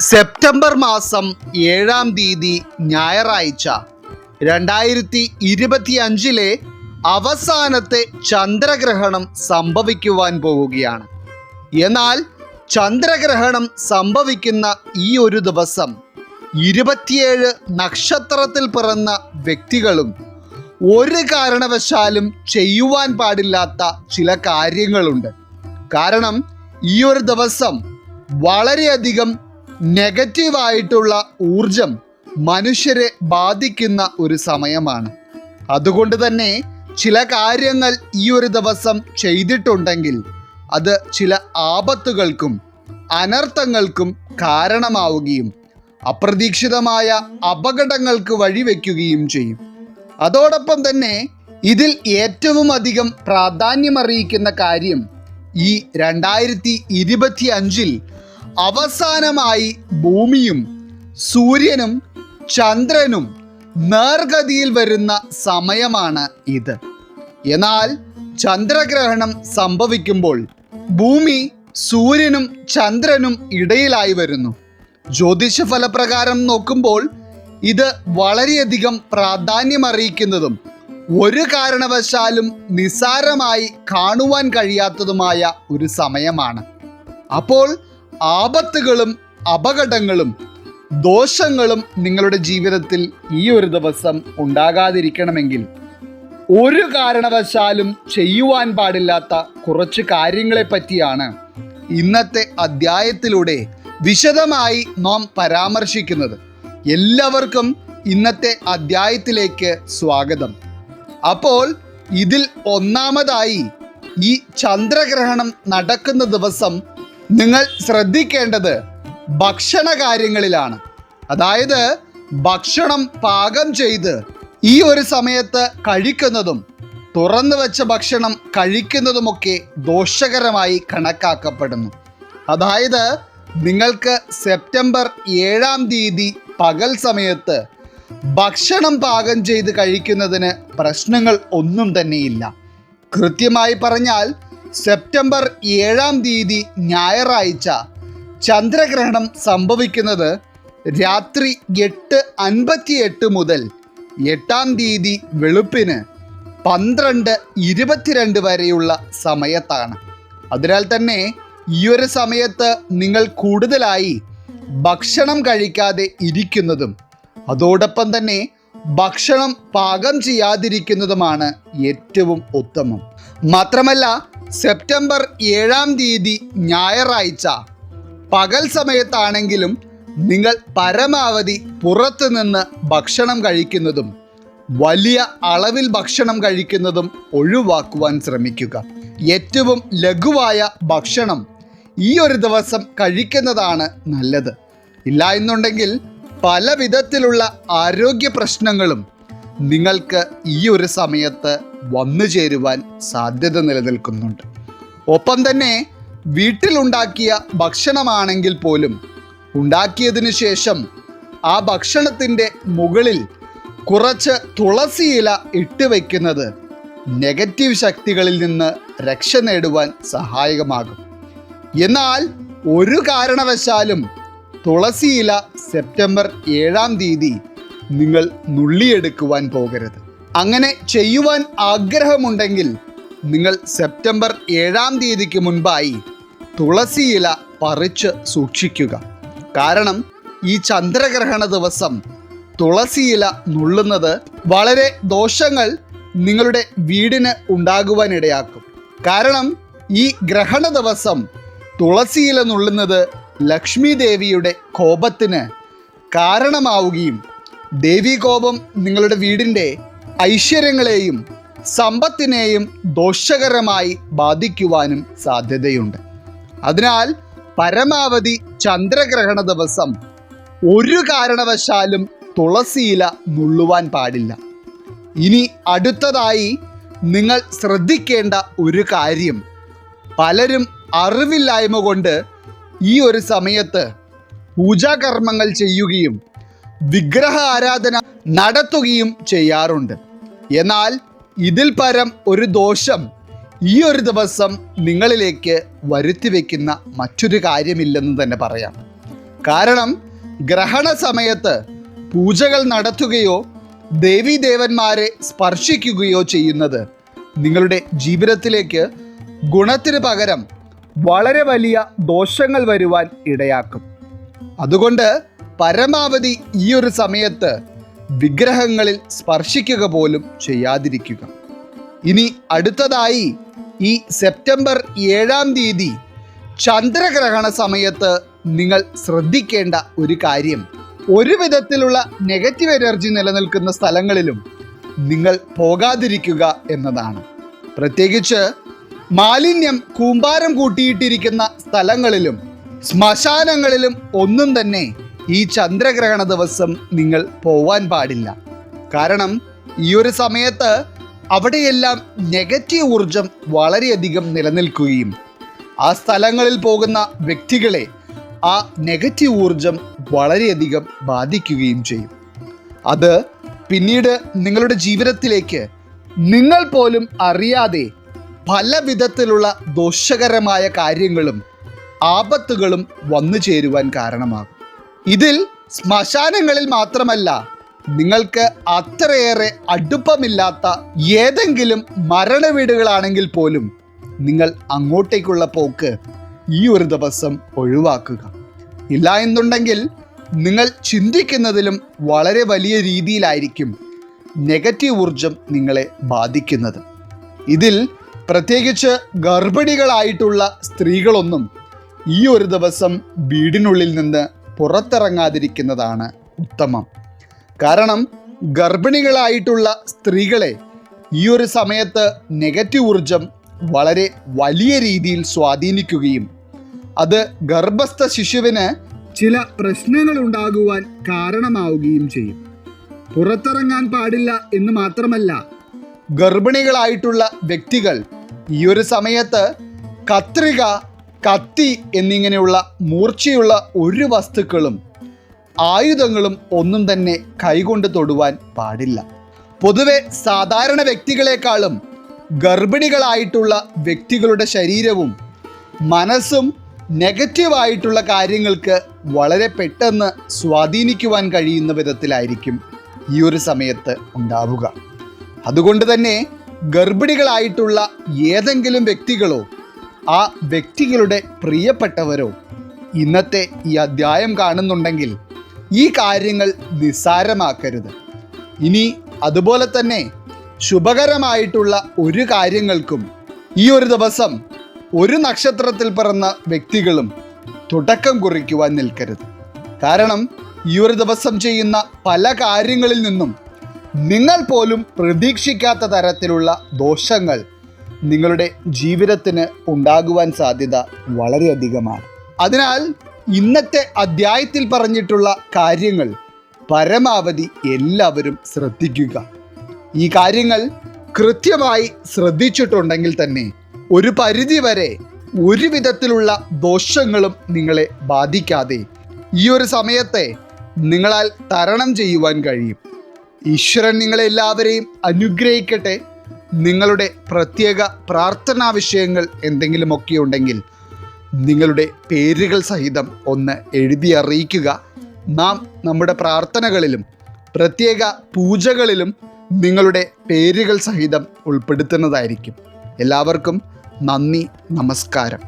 September മാസം ഏഴാം തീയതി ഞായറാഴ്ച രണ്ടായിരത്തി ഇരുപത്തി അഞ്ചിലെ അവസാനത്തെ ചന്ദ്രഗ്രഹണം സംഭവിക്കുവാൻ പോവുകയാണ്. എന്നാൽ ചന്ദ്രഗ്രഹണം സംഭവിക്കുന്ന ഈ ഒരു ദിവസം ഇരുപത്തിയേഴ് നക്ഷത്രത്തിൽ പിറന്ന വ്യക്തികളും ഒരു കാരണവശാലും ചെയ്യുവാൻ പാടില്ലാത്ത ചില കാര്യങ്ങളുണ്ട്. കാരണം ഈ ഒരു ദിവസം വളരെയധികം നെഗറ്റീവായിട്ടുള്ള ഊർജം മനുഷ്യരെ ബാധിക്കുന്ന ഒരു സമയമാണ്. അതുകൊണ്ട് തന്നെ ചില കാര്യങ്ങൾ ഈ ഒരു ദിവസം ചെയ്തിട്ടുണ്ടെങ്കിൽ അത് ചില ആപത്തുകൾക്കും അനർത്ഥങ്ങൾക്കും കാരണമാവുകയും അപ്രതീക്ഷിതമായ അപകടങ്ങൾക്ക് വഴിവെക്കുകയും ചെയ്യും. അതോടൊപ്പം തന്നെ ഇതിൽ ഏറ്റവും അധികം പ്രാധാന്യമറിയിക്കുന്ന കാര്യം ഈ രണ്ടായിരത്തി ഇരുപത്തി അഞ്ചിൽ അവസാനമായി ഭൂമിയും സൂര്യനും ചന്ദ്രനും നേർഗതിയിൽ വരുന്ന സമയമാണ് ഇത്. എന്നാൽ ചന്ദ്രഗ്രഹണം സംഭവിക്കുമ്പോൾ ഭൂമി സൂര്യനും ചന്ദ്രനും ഇടയിലായി വരുന്നു. ജ്യോതിഷ ഫലപ്രകാരം നോക്കുമ്പോൾ ഇത് വളരെയധികം പ്രാധാന്യമറിയിക്കുന്നതും ഒരു കാരണവശാലും നിസാരമായി കാണുവാൻ കഴിയാത്തതുമായ ഒരു സമയമാണ്. അപ്പോൾ ആപത്തുകളും അപകടങ്ങളും ദോഷങ്ങളും നിങ്ങളുടെ ജീവിതത്തിൽ ഈ ഒരു ദിവസം ഉണ്ടാകാതിരിക്കണമെങ്കിൽ ഒരു കാരണവശാലും ചെയ്യുവാൻ പാടില്ലാത്ത കുറച്ച് കാര്യങ്ങളെ പറ്റിയാണ് ഇന്നത്തെ അധ്യായത്തിലൂടെ വിശദമായി നാം പരാമർശിക്കുന്നത്. എല്ലാവർക്കും ഇന്നത്തെ അധ്യായത്തിലേക്ക് സ്വാഗതം. അപ്പോൾ ഇതിൽ ഒന്നാമതായി ഈ ചന്ദ്രഗ്രഹണം നടക്കുന്ന ദിവസം നിങ്ങൾ ശ്രദ്ധിക്കേണ്ടത് ഭക്ഷണ കാര്യങ്ങളിലാണ് അതായത് ഭക്ഷണം പാകം ചെയ്ത് ഈ ഒരു സമയത്ത് കഴിക്കുന്നതും തുറന്നു വെച്ച ഭക്ഷണം കഴിക്കുന്നതുമൊക്കെ ദോഷകരമായി കണക്കാക്കപ്പെടുന്നു. അതായത് നിങ്ങൾക്ക് സെപ്റ്റംബർ ഏഴാം തീയതി പകൽ സമയത്ത് ഭക്ഷണം പാകം ചെയ്ത് കഴിക്കുന്നതിന് പ്രശ്നങ്ങൾ ഒന്നും തന്നെയില്ല. കൃത്യമായി പറഞ്ഞാൽ സെപ്റ്റംബർ ഏഴാം തീയതി ഞായറാഴ്ച ചന്ദ്രഗ്രഹണം സംഭവിക്കുന്നത് രാത്രി എട്ട് അൻപത്തിയെട്ട് മുതൽ എട്ടാം തീയതി വെളുപ്പിന് പന്ത്രണ്ട് ഇരുപത്തിരണ്ട് വരെയുള്ള സമയത്താണ്. അതിനാൽ തന്നെ ഈ ഒരു സമയത്ത് നിങ്ങൾ കൂടുതലായി ഭക്ഷണം കഴിക്കാതെ ഇരിക്കുന്നതും അതോടൊപ്പം തന്നെ ഭക്ഷണം പാകം ചെയ്യാതിരിക്കുന്നതുമാണ് ഏറ്റവും ഉത്തമം. മാത്രമല്ല സെപ്റ്റംബർ ഏഴാം തീയതി ഞായറാഴ്ച. പകൽ സമയത്താണെങ്കിലും നിങ്ങൾ പരമാവധി പുറത്തുനിന്ന് ഭക്ഷണം കഴിക്കുന്നതും വലിയ അളവിൽ ഭക്ഷണം കഴിക്കുന്നതും ഒഴിവാക്കുവാൻ ശ്രമിക്കുക. ഏറ്റവും ലഘുവായ ഭക്ഷണം ഈ ഒരു ദിവസം കഴിക്കുന്നതാണ് നല്ലത്. ഇല്ല എന്നുണ്ടെങ്കിൽ പല വിധത്തിലുള്ള ആരോഗ്യ പ്രശ്നങ്ങളും നിങ്ങൾക്ക് ഈ ഒരു സമയത്ത് വന്നു ചേരുവാൻ സാധ്യത നിലനിൽക്കുന്നുണ്ട്. ഒപ്പം തന്നെ വീട്ടിലുണ്ടാക്കിയ ഭക്ഷണമാണെങ്കിൽ പോലും ഉണ്ടാക്കിയതിനു ശേഷം ആ ഭക്ഷണത്തിന്റെ മുകളിൽ കുറച്ച് തുളസി ഇല ഇട്ട് വയ്ക്കുന്നത് നെഗറ്റീവ് ശക്തികളിൽ നിന്ന് രക്ഷ നേടുവാൻ സഹായകമാകും. എന്നാൽ ഒരു കാരണവശാലും തുളസി ഇല സെപ്റ്റംബർ ഏഴാം തീയതി നിങ്ങൾ നുള്ളിയെടുക്കുവാൻ പോകരുത്. അങ്ങനെ ചെയ്യുവാൻ ആഗ്രഹമുണ്ടെങ്കിൽ നിങ്ങൾ സെപ്റ്റംബർ ഏഴാം തീയതിക്ക് മുൻപായി തുളസിയില പറിച്ച് സൂക്ഷിക്കുക. കാരണം ഈ ചന്ദ്രഗ്രഹണ ദിവസം തുളസിയില നുള്ളുന്നത് വളരെ ദോഷങ്ങൾ നിങ്ങളുടെ വീടിന് ഉണ്ടാകുവാനിടയാക്കും. കാരണം ഈ ഗ്രഹണ ദിവസം തുളസിയില നുള്ളുന്നത് ലക്ഷ്മി ദേവിയുടെ കോപത്തിന് കാരണമാവുകയും ദേവീ കോപം നിങ്ങളുടെ വീടിന്റെ ഐശ്വര്യങ്ങളെയും സമ്പത്തിനെയും ദോഷകരമായി ബാധിക്കുവാനും സാധ്യതയുണ്ട്. അതിനാൽ പരമാവധി ചന്ദ്രഗ്രഹണ ദിവസം ഒരു കാരണവശാലും തുളസിയില നുള്ളുവാൻ പാടില്ല. ഇനി അടുത്തതായി നിങ്ങൾ ശ്രദ്ധിക്കേണ്ട ഒരു കാര്യം. പലരും അറിവില്ലായ്മ കൊണ്ട് ഈ ഒരു സമയത്ത് പൂജാകർമ്മങ്ങൾ ചെയ്യുകയും വിഗ്രഹ ആരാധന നടത്തുകയും ചെയ്യാറുണ്ട്. എന്നാൽ ഇതിൽ പരം ഒരു ദോഷം ഈ ഒരു ദിവസം നിങ്ങളിലേക്ക് വരുത്തി വയ്ക്കുന്ന മറ്റൊരു കാര്യമില്ലെന്ന് തന്നെ പറയാം. കാരണം ഗ്രഹണ സമയത്ത് പൂജകൾ നടത്തുകയോ ദേവീദേവന്മാരെ സ്പർശിക്കുകയോ ചെയ്യുന്നത് നിങ്ങളുടെ ജീവിതത്തിലേക്ക് ഗുണത്തിന് പകരം വളരെ വലിയ ദോഷങ്ങൾ വരുവാൻ ഇടയാക്കും. അതുകൊണ്ട് പരമാവധി ഈ ഒരു സമയത്ത് വിഗ്രഹങ്ങളിൽ സ്പർശിക്കുക പോലും ചെയ്യാതിരിക്കുക. ഇനി അടുത്തതായി ഈ സെപ്റ്റംബർ ഏഴാം തീയതി ചന്ദ്രഗ്രഹണ സമയത്ത് നിങ്ങൾ ശ്രദ്ധിക്കേണ്ട ഒരു കാര്യം. ഒരു വിധത്തിലുള്ള നെഗറ്റീവ് എനർജി നിലനിൽക്കുന്ന സ്ഥലങ്ങളിലും നിങ്ങൾ പോകാതിരിക്കുക എന്നതാണ്. പ്രത്യേകിച്ച് മാലിന്യം കൂമ്പാരം കൂട്ടിയിട്ടിരിക്കുന്ന സ്ഥലങ്ങളിലും ശ്മശാനങ്ങളിലും ഒന്നും തന്നെ ഈ ചന്ദ്രഗ്രഹണ ദിവസം നിങ്ങൾ പോവാൻ പാടില്ല. കാരണം ഈ ഒരു സമയത്ത് അവിടെയെല്ലാം നെഗറ്റീവ് ഊർജം വളരെയധികം നിലനിൽക്കുകയും ആ സ്ഥലങ്ങളിൽ പോകുന്ന വ്യക്തികളെ ആ നെഗറ്റീവ് ഊർജം വളരെയധികം ബാധിക്കുകയും ചെയ്യും. അത് പിന്നീട് നിങ്ങളുടെ ജീവിതത്തിലേക്ക് നിങ്ങൾ പോലും അറിയാതെ പല വിധത്തിലുള്ള ദോഷകരമായ കാര്യങ്ങളും ആപത്തുകളും വന്നു ചേരുവാൻ കാരണമാകും. ഇതിൽ ശ്മശാനങ്ങളിൽ മാത്രമല്ല നിങ്ങൾക്ക് അത്രയേറെ അടുപ്പമില്ലാത്ത ഏതെങ്കിലും മരണ വീടുകളാണെങ്കിൽ പോലും നിങ്ങൾ അങ്ങോട്ടേക്കുള്ള പോക്ക് ഈ ഒരു ദിവസം ഒഴിവാക്കുക. ഇല്ല എന്നുണ്ടെങ്കിൽ നിങ്ങൾ ചിന്തിക്കുന്നതിലും വളരെ വലിയ രീതിയിലായിരിക്കും നെഗറ്റീവ് ഊർജം നിങ്ങളെ ബാധിക്കുന്നത്. ഇതിൽ പ്രത്യേകിച്ച് ഗർഭിണികളായിട്ടുള്ള സ്ത്രീകളൊന്നും ഈ ഒരു ദിവസം വീടിനുള്ളിൽ നിന്ന് പുറത്തിറങ്ങാതിരിക്കുന്നതാണ് ഉത്തമം. കാരണം ഗർഭിണികളായിട്ടുള്ള സ്ത്രീകളെ ഈ ഒരു സമയത്ത് നെഗറ്റീവ് ഊർജം വളരെ വലിയ രീതിയിൽ സ്വാധീനിക്കുകയും അത് ഗർഭസ്ഥ ശിശുവിന് ചില പ്രശ്നങ്ങൾ ഉണ്ടാകുവാൻ കാരണമാവുകയും ചെയ്യും. പുറത്തിറങ്ങാൻ പാടില്ല എന്ന് മാത്രമല്ല ഗർഭിണികളായിട്ടുള്ള വ്യക്തികൾ ഈ ഒരു സമയത്ത് കത്രിക കത്തി എന്നിങ്ങനെയുള്ള മൂർച്ചയുള്ള ഒരു വസ്തുക്കളും ആയുധങ്ങളും ഒന്നും തന്നെ കൈകൊണ്ട് തൊടുവാൻ പാടില്ല. പൊതുവെ സാധാരണ വ്യക്തികളെക്കാളും ഗർഭിണികളായിട്ടുള്ള വ്യക്തികളുടെ ശരീരവും മനസ്സും നെഗറ്റീവായിട്ടുള്ള കാര്യങ്ങൾക്ക് വളരെ പെട്ടെന്ന് സ്വാധീനിക്കുവാൻ കഴിയുന്ന വിധത്തിലായിരിക്കും ഈ ഒരു സമയത്ത് ഉണ്ടാവുക. അതുകൊണ്ട് തന്നെ ഗർഭിണികളായിട്ടുള്ള ഏതെങ്കിലും വ്യക്തികളോ ആ വ്യക്തികളുടെ പ്രിയപ്പെട്ടവരോ ഇന്നത്തെ ഈ അധ്യായം കാണുന്നുണ്ടെങ്കിൽ ഈ കാര്യങ്ങൾ നിസ്സാരമാക്കരുത്. ഇനി അതുപോലെ തന്നെ ശുഭകരമായിട്ടുള്ള ഒരു കാര്യങ്ങൾക്കും ഈ ഒരു ദിവസം ഒരു നക്ഷത്രത്തിൽ പിറന്ന വ്യക്തികളും തുടക്കം കുറിക്കുവാൻ നിൽക്കരുത്. കാരണം ഈ ഒരു ദിവസം ചെയ്യുന്ന പല കാര്യങ്ങളിൽ നിന്നും നിങ്ങൾ പോലും പ്രതീക്ഷിക്കാത്ത തരത്തിലുള്ള ദോഷങ്ങൾ നിങ്ങളുടെ ജീവിതത്തിന് ഉണ്ടാകുവാൻ സാധ്യത വളരെയധികമാണ്. അതിനാൽ ഇന്നത്തെ അദ്ധ്യായത്തിൽ പറഞ്ഞിട്ടുള്ള കാര്യങ്ങൾ പരമാവധി എല്ലാവരും ശ്രദ്ധിക്കുക. ഈ കാര്യങ്ങൾ കൃത്യമായി ശ്രദ്ധിച്ചിട്ടുണ്ടെങ്കിൽ തന്നെ ഒരു പരിധിവരെ ഒരു വിധത്തിലുള്ള ദോഷങ്ങളും നിങ്ങളെ ബാധിക്കാതെ ഈ ഒരു സമയത്തെ നിങ്ങളാൽ തരണം ചെയ്യുവാൻ കഴിയും. ഈശ്വരൻ നിങ്ങളെല്ലാവരെയും അനുഗ്രഹിക്കട്ടെ. നിങ്ങളുടെ പ്രത്യേക പ്രാർത്ഥനാ വിഷയങ്ങൾ എന്തെങ്കിലുമൊക്കെ ഉണ്ടെങ്കിൽ നിങ്ങളുടെ പേരുകൾ സഹിതം ഒന്ന് എഴുതി അറിയിക്കുക. നാം നമ്മുടെ പ്രാർത്ഥനകളിലും പ്രത്യേക പൂജകളിലും നിങ്ങളുടെ പേരുകൾ സഹിതം ഉൾപ്പെടുത്തുന്നതായിരിക്കും. എല്ലാവർക്കും നന്ദി നമസ്കാരം.